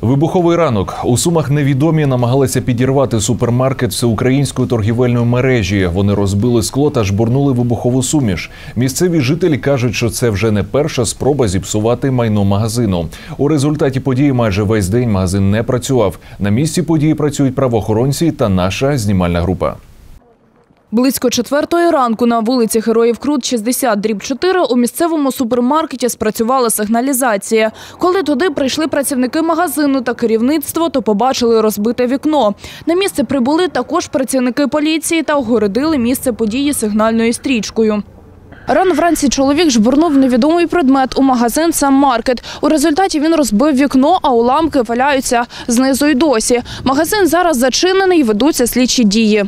Вибуховий ранок у сумах невідомі намагалися підірвати супермаркет всеукраїнської торгівельної мережі. Вони розбили скло та жбурнули вибухову суміш. Місцеві жителі кажуть, що це вже не перша спроба зіпсувати майно магазину. У результаті події майже весь день магазин не працював. На місці події працюють правоохоронці та наша знімальна група. Близько четвертої ранку на вулиці Героїв Крут 60 дріб 4 у місцевому супермаркеті спрацювала сигналізація. Коли туди прийшли працівники магазину та керівництво, то побачили розбите вікно. На місце прибули також працівники поліції та огородили місце події сигнальною стрічкою. Рано вранці чоловік жбурнув невідомий предмет у магазин «Сам Маркет». У результаті він розбив вікно, а уламки валяються знизу й досі. Магазин зараз зачинений, ведуться слідчі дії.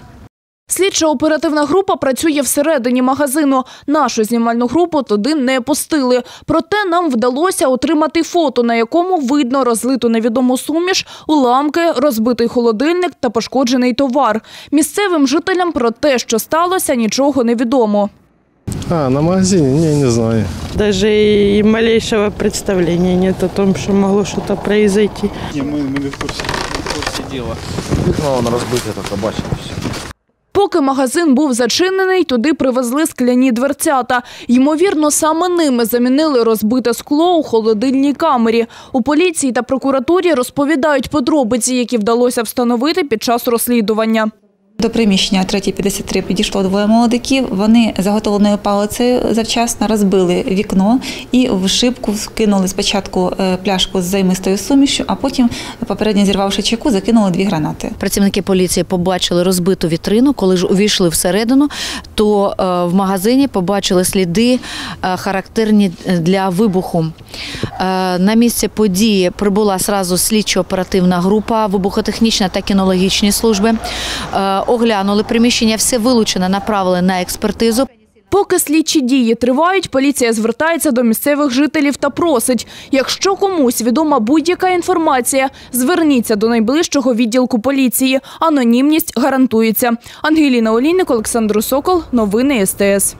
Слідча оперативна група працює всередині магазину. Нашу знімальну групу туди не пустили. Проте нам вдалося отримати фото, на якому видно розлиту невідому суміш, уламки, розбитий холодильник та пошкоджений товар. Місцевим жителям про те, що сталося, нічого не відомо. А, на магазине? Не, не знаю. Даже и малейшего представления нет о том, что могло что-то произойти. Ні, ми, ми не в курсі, не в курсі діла. Вікно воно розбите, тільки бачите все. Поки магазин був зачинений, туди привезли скляні дверцята. Ймовірно, саме ними замінили розбите скло у холодильній камері. У поліції та прокуратурі розповідають подробиці, які вдалося встановити під час розслідування. До приміщення 353 підійшло двоє молодиків. Вони заготовленою палицею завчасно розбили вікно і в шибку вкинули спочатку е, пляшку з займистою сумішю, а потім, попередньо зірвавши чеку, закинули дві гранати. Працівники поліції побачили розбиту вітрину. Коли ж увійшли всередину, то е, в магазині побачили сліди е, характерні для вибуху. На місце події прибула сразу слідчо-оперативна група, вибухотехнічна та кінологічні служби. Оглянули приміщення, все вилучене, направили на експертизу. Поки слідчі дії тривають, поліція звертається до місцевих жителів та просить, якщо комусь відома будь-яка інформація, зверніться до найближчого відділку поліції. Анонімність гарантується. Ангеліна Олійник, Олександр Сокол. Новини СТС.